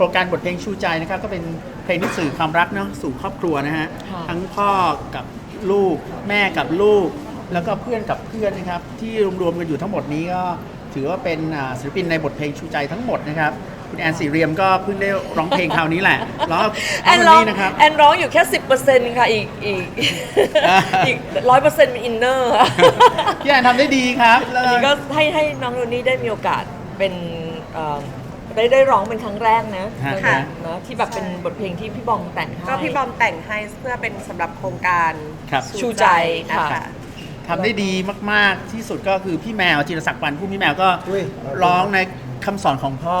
ครงการบทเพลงชูใจนะครับก็เป็นเพลงที่สื่อความรักเนาะสู่ครอบครัวนะฮะค่ะทั้งพ่อกับลูก แม่กับลูก แล้วก็เพื่อนกับเพื่อนนะครับ ที่รวมๆกันอยู่ทั้งหมดนี้ก็ถือว่าเป็นอ่าศิลปินในบทเพลงชูใจทั้งหมดนะครับคุณแอนสีเรียมก็เพิ่งได้ร้องเพลงคราวนี้แหละร้องแอนวันร้องนี้นะครับ แอนร้องอยู่แค่สิบเปอร์เซ็นต์ค่ะอีกอีกอ่า อีกร้อยเปอร์เซ็นต์เป็นอินเนอร์ค่ะพี่แอนทำได้ดีครับแล้วอันนี้ก็ให้ให้น้องโนนี่ได้มีโอกาสเป็นเอ่อ ได้ได้ร้องเป็นครั้งแรกนะฮะนะนะที่แบบเป็นบทเพลงที่พี่บอมแต่งให้ ก็พี่บอมแต่งให้เพื่อเป็นสำหรับโครงการครับ ชูใจนะค่ะ คะ ทำได้ดีมาก ๆ ที่สุดก็คือพี่แมวจิรศักดิ์ปันผู้พี่แมวก็อุ้ย ร้องในคำสอนของพ่อ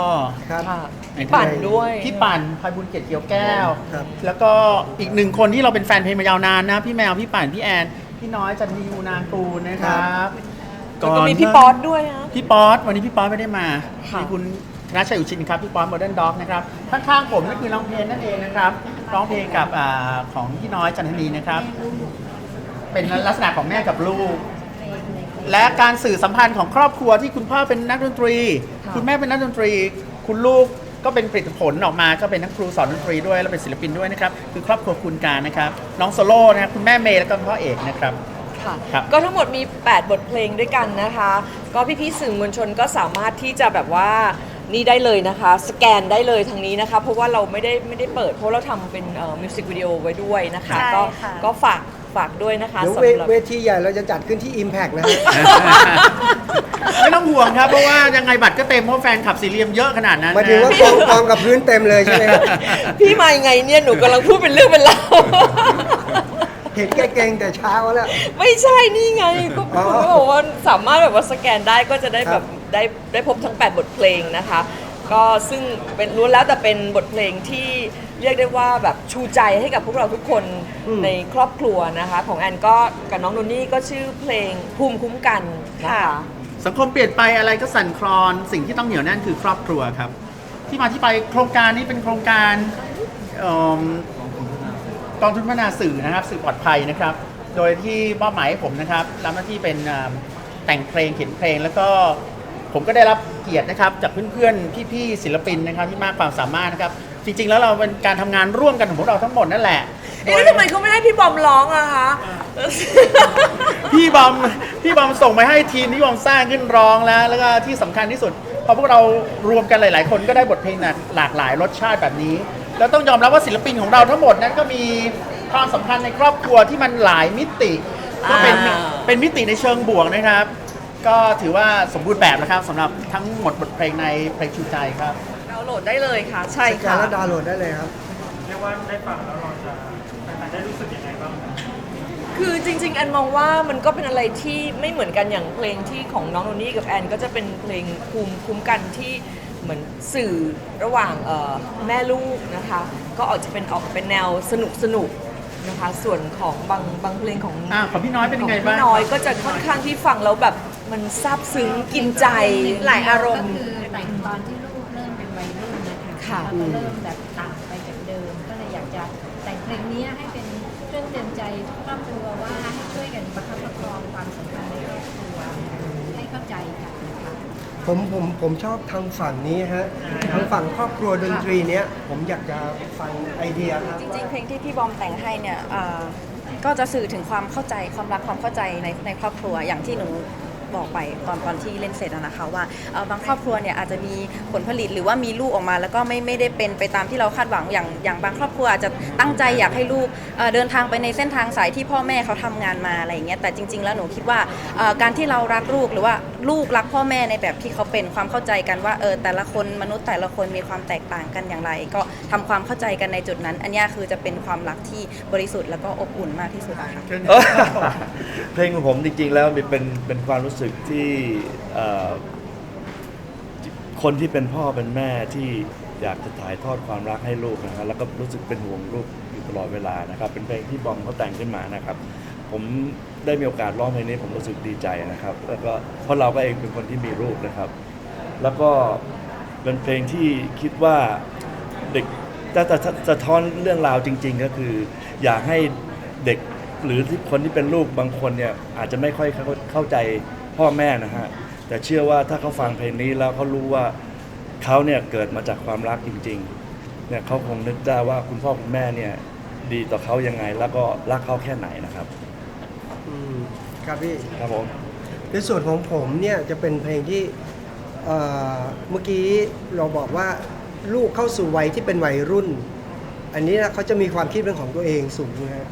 ครับ ค่ะไหนปั่นด้วย พี่ปั่นพายบุญเกียรติเกียวแก้ว ครับ แล้วก็อีกหนึ่งคนที่เราเป็นแฟนเพลงมายาวนานนะ พี่แมว พี่ปั่น พี่แอน พี่น้อยจันทีอูนางกูลนะครับแล้วก็มีพี่ป๊อตด้วยนะ พี่ป๊อตวันนี้พี่ป๊อตไม่ได้มาค่ะ มีคุณธ นชัยอุชินครับพี่ป๊อตโมเดิร์นด็อกนะครับข้างๆผมนั่นคือน้องเพลงนั่นเองนะครับร้องเพลงกับอาของพี่น้อยจันทนีนะครับ เป็นลักษณะของแม่กับลูก และการสื่อสัมพันธ์ของครอบครัวที่คุณพ่อเป็นนักดนตรีค่ะคุณแม่เป็นนักดนตรี คุณลูกก็เป็นผลิตผลออกมาก็เป็นนักครูสอนดนตรีด้วย และเป็นศิลปินด้วยนะครับคือครอบครัวคุณการนะครับน้องโซโล่นะครับคุณแม่เมย์และก็คุณพ่อเอกนะครับ ค่ะครับก็ทั้งหมดมี 8 บทเพลงด้วยกันนะคะ ก็พี่ๆสื่อมวลชนก็สามารถที่จะแบบว่า นี่ได้เลยนะคะ สแกนได้เลยทางนี้นะคะ เพราะว่าเราไม่ได้ไม่ได้เปิด เพราะเราทำเป็นมิวสิกวิดีโอไว้ด้วยนะคะ ใช่ก็ค่ะ ก็ฝากฝากด้วยนะคะเดี๋ยวสำเวหรับ เวทีใหญ่เราจะจัดขึ้นที่ Impact นะฮะ ไม่ต้องห่วงครับ เพราะว่ายังไงบัตรก็เต็มเพราะแฟนขับสีเหลียมเยอะขนาดนั้นหมายถึงว่ากองกองกับพื้นเต็มเลยใช่ไหมครับ พี่มายังไงเนี่ย หนูกำลังพูดเป็นเรื่องเป็นราวเห็นแกเก่งแต่เช้าแล้ว ไม่ใช่นี่ไงก็อ๋อคุณบอกว่าสามารถแบบว่าสแกนได้ก็จะได้คแบรับบได้ได้พบทั้ง 8 บทเพลงนะคะ ก็ซึ่งเป็นล้วนแล้วแต่เป็นบทเพลงที่เรียกได้ว่าแบบชูใจให้กับพวกเราทุกคนในครอบครัวนะคะ ของแอนก็กับน้องโนนี่ก็ชื่อเพลงภูมิคุ้มกันนะคะค่ะสังคมเปลี่ยนไปอะไรก็สั่นคลอน สิ่งที่ต้องเหนียวแน่นคือครอบครัวครับ ที่มาที่ไปโครงการนี้เป็นโครงการเอิ่ม กองทุนพัฒนาสื่อนะครับ สื่อปลอดภัยนะครับ โดยที่มอบหมายให้ผมนะครับรับหน้าที่เป็นอ่าแต่งเพลงเขียนเพลง แล้วก็ผมก็ได้รับเกียรตินะครับจากเพื่อนๆพี่ๆศิลปินนะครับที่มากความสามารถนะครับ จริง ๆ แล้วเราเป็นการทำงานร่วมกันของพวกเราทั้งหมดนั่นแหละเอ๊ะแล้วทำไมเขาไม่ให้พี่บอมร้องอะคะพี่บอมพี่บอมส่งไปให้ทีมที่บอมสร้างขึ้นร้องแล้ว แล้วก็ที่สำคัญที่สุดพอพวกเรารวมกันหลาย ๆ คนก็ได้บทเพลงหลากหลายรสชาติแบบนี้ แล้วต้องยอมรับว่าศิลปินของเราทั้งหมดนั้นก็มีความสัมพันธ์ในครอบครัวที่มันหลายมิติก็เป็นอ่า เป็นมิติในเชิงบวกนะครับ ก็ถือว่าสมบูรณ์แบบนะครับสำหรับทั้งหมดบทเพลงในเพลงชูใจครับ ดาวน์โหลดได้เลยค่ะ ใช่สแกนค่ะ แล้วดาวน์โหลดได้เลยครับคือจริง ๆ แอนมองว่ามันก็เป็นอะไรที่ไม่เหมือนกันอย่างเพลงที่ของน้องโนนี่กับแอนก็จะเป็นเพลงภูมิคุ้มกันที่ เหมือนสื่อระหว่างเอ่อแม่ลูกนะคะ ก็ออกจะเป็นออกเป็นแนวสนุกสนุกๆนะคะ ส่วนของบางบางเพลงของอ่าของพี่น้อยเป็นยังไงของบ้างพี่น้อยก็จะค่อนข้างที่ฟังแล้วแบบมันซาบซึ้งกินใจหลายอารมณ์ก็คือแต่งตอนที่ลูกเริ่มเป็นวัยรุ่นนะคะค่ะแล้วก็เริ่มแบบต่างไปจากเดิม ก็เลยอยากจะแต่งเพลงนี้ให้เป็นเครื่องเตือนใจครอบครัวว่า ผมผมผมชอบทางฝั่งนี้ฮะทางฝั่งครอบครัวดนตรีเนี้ยผมอยากจะฟังไอเดียครับจริงๆ เพลงที่พี่บอมแต่งให้เนี่ยก็จะสื่อถึงความเข้าใจความรักความเข้าใจในในครอบครัวอย่างที่หนูบอกไปตอนตอนที่เล่นเสร็จอะนะคะว่าบางครอบครัวเนี่ยอาจจะมีผลผลิตหรือว่ามีลูกออกมา แล้วก็ไม่ไม่ได้เป็นไปตามที่เราคาดหวังอย่างอย่างบางครอบครัวอาจจะตั้งใจอยากให้ลูกเดินทางไปในเส้นทางสายที่พ่อแม่เขาทำงานมาอะไรอย่างเงี้ยแต่จริง ๆ แล้วหนูคิดว่าการที่เรารักลูกหรือว่า ลูกรักพ่อแม่ในแบบที่เขาเป็นความเข้าใจกันว่าเออแต่ละคนมนุษย์แต่ละคนมีความแตกต่างกันอย่างไร ก็ทำความเข้าใจกันในจุดนั้น อันนี้คือจะเป็นความรักที่บริสุทธิ์แล้วก็อบอุ่นมากที่สุดอะค่ะเพลงของผมจริงๆแล้วมันเป็นเป็นความรู้สึกที่คนที่เป็นพ่อเป็นแม่ที่อยากจะถ่ายทอดความรักให้ลูกนะครับแล้วก็รู้สึกเป็นห่วงลูกอยู่ตลอดเวลานะครับ เป็นเพลงที่บอมเขาแต่งขึ้นมานะครับ ผมได้มีโอกาสร้องเพลงนี้ผมรู้สึกดีใจนะครับ แล้วก็เพราะเราก็เองเป็นคนที่มีลูกนะครับ แล้วก็เป็นเพลงที่คิดว่าเด็กจะจะจะสะท้อนเรื่องราวจริง ๆ ก็คือ อยากให้เด็กหรือที่คนที่เป็นลูกบางคนเนี่ยอาจจะไม่ค่อยเข้าขาใจพ่อแม่นะฮะแต่เชื่อว่าถ้าเขาฟังเพลงนี้แล้วเขารู้ว่าเขาเนี่ยเกิดมาจากความรักจริงๆเนี่ยเขาคงนึกได้ว่าคุณพ่อคุณแม่เนี่ยดีต่อเขายังไง แล้วก็รักเขาแค่ไหนนะครับ ครับพี่ ครับผม ในส่วนของผมเนี่ยจะเป็นเพลงที่เอ่อเมื่อกี้เราบอกว่าลูกเข้าสู่วัยที่เป็นวัยรุ่น อันนี้นะเขาจะมีความคิดเป็นของตัวเองสูงนะฮะ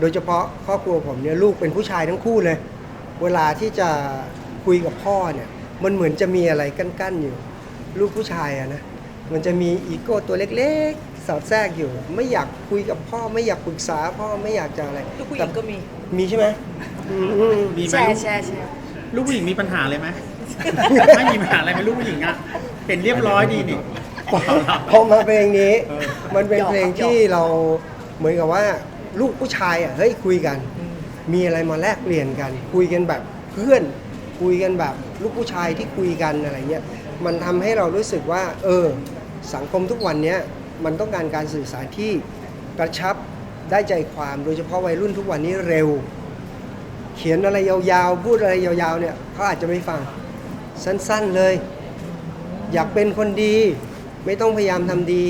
โดยเฉพาะครอบครัวผมเนี่ยลูกเป็นผู้ชายทั้งคู่เลย เวลาที่จะคุยกับพ่อเนี่ยมันเหมือนจะมีอะไรกั้นๆอยู่ ลูกผู้ชายอะนะมันจะมีอีโก้ตัวเล็กๆสอดแทรกอยู่ ไม่อยากคุยกับพ่อไม่อยากปรึกษาพ่อไม่อยากจะอะไรลูกผู้หญิงก็มี มีใช่ไหมอื มมีไหมแชลูร์กแชร์แชร์ลูกผู้หญิงมีปัญหาเลยไหม ไม่มีปัญหาอะไรไหมลูกผู้หญิงอะเป็นเรียบร้อยดีนี่ พอมาเพลงนี้เออมันเป็นหยอกเพลงครับที่เราเหมือนกับว่า ลูกผู้ชายอะเฮ้ยคุยกัน มีอะไรมาแลกเปลี่ยนกัน คุยกันแบบเพื่อน คุยกันแบบลูกผู้ชายที่คุยกันอะไรเงี้ยมันทำให้เรารู้สึกว่า เออ สังคมทุกวันเนี้ยมันต้องการการสื่อสารที่กระชับได้ใจความโดยเฉพาะวัยรุ่นทุกวันนี้เร็ว เขียนอะไรยาวๆ พูดอะไรยาวๆเนี่ยเขาอาจจะไม่ฟัง สั้นๆเลย อยากเป็นคนดี ไม่ต้องพยายามทำดี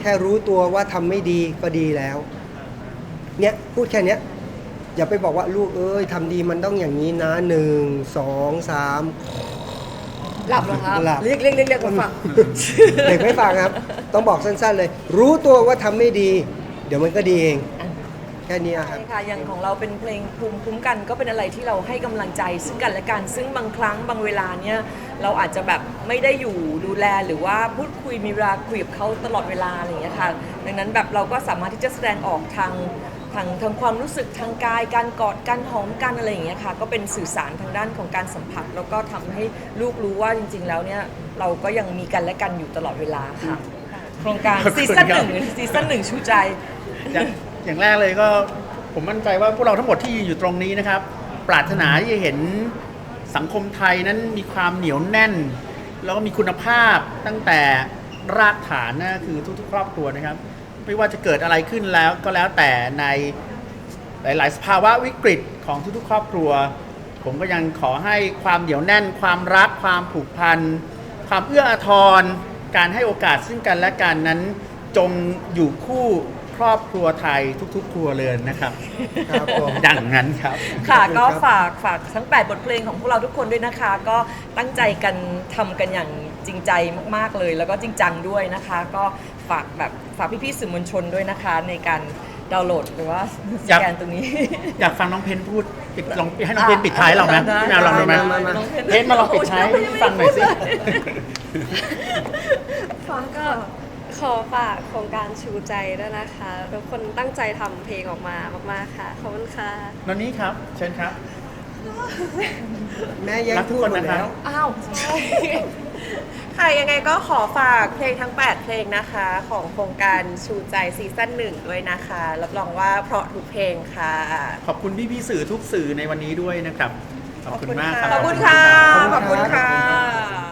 แค่รู้ตัวว่าทำไม่ดีก็ดีแล้ว เนี่ยพูดแค่เนี้ยอย่าไปบอกว่าลูกเอ้ยทำดีมันต้องอย่างนี้นะหนึ่งสองสามหลับเหรอครับหลับ เรียกเรียกเรียกเรียกมาฟังเด็กไม่ฟังครับ ต้องบอกสั้นๆเลย รู้ตัวว่าทำไม่ดี เดี๋ยวมันก็ดีเอง แค่นี้ครับใช่ค่ะอย่างของเราเป็นเพลงภูมิคุ้มกันก็เป็นอะไรที่เราให้กำลังใจซึ่งกันและกันซึ่งบางครั้งบางเวลาเนี่ยเราอาจจะแบบไม่ได้อยู่ดูแลหรือว่าพูดคุยมีเวลาคุยกับเขาตลอดเวลาอะไรอย่างเงี้ยค่ะดังนั้นแบบเราก็สามารถที่จะแสดงออกทางทางทางความรู้สึกทางกายการกอดการหอมกันอะไรอย่างเงี้ยค่ะก็เป็นสื่อสารทางด้านของการสัมผัส แล้วก็ทำให้ลูกรู้ว่าจริง ๆ แล้วเนี่ยเราก็ยังมีกันและกันอยู่ตลอดเวลาค่ะ โครงการขอบคุณซีซั่นคหรับนึ่งซีซั่นหนึ่งชูใจอย่าง อย่างแรกเลยก็ผมมั่นใจว่าพวกเราทั้งหมดที่ยืนอยู่ตรงนี้นะครับ ปรารถนาที่จะเห็นสังคมไทยนั้นมีความเหนียวแน่น แล้วก็มีคุณภาพตั้งแต่รากฐานนะคือทุกๆ ครอบครัวนะครับ ไม่ว่าจะเกิดอะไรขึ้นแล้วก็แล้วแต่ในหลายๆ สภาวะวิกฤตของทุกๆ ครอบครัว ผมก็ยังขอให้ความเหนียวแน่น ความรัก ความผูกพัน ความเอื้ออาทร การให้โอกาสซึ่งกันและกันนั้นจงอยู่คู่ ครอบครัวไทยทุกๆ ครัวเรือนนะครับครับผมดังนั้นครับ ค่ะขอบคุณก็ครับฝากฝากทั้ง 8 บทเพลงของพวกเราทุกคนด้วยนะคะ ก็ตั้งใจกันทำกันอย่างจริงใจมากๆเลย แล้วก็จริงจังด้วยนะคะ ก็ฝากแบบฝากพี่ๆสื่อมวลชนด้วยนะคะ ในการดาวน์โหลดหรือว่าสอยากแกนตรงนี้ อยากฟังน้องเพนพูดปิดลองให้น้องเพนปิดท้ายเราไหมได้พี่แมวลองดูไหมมามาน้องเพนมาลองปิดท้ายให้ฟังหน่อยสิฟ้าก็ ขอฝากโครงการชูใจด้วยนะคะ ทุกคนตั้งใจทำเพลงออกมามาก ๆ ค่ะ ขอบคุณค่ะ นนนี้ครับ เชิญครับ แม่แย่งรักทุพูกดคนหมดนะครับแล้วอ้าวค่ะยังไงก็ขอฝากเพลงทั้ง 8 เพลงนะคะ ของโครงการชูใจซีซั่นหนึ่งด้วยนะคะ รับรองว่าเพราะทุกเพลงค่ะ ขอบคุณพี่พี่ๆสื่อทุกสื่อในวันนี้ด้วยนะครับ ขอบคุณมากครับ ขอบคุณค่ะขอบคุณค่ะขอบคุณค่ะครับ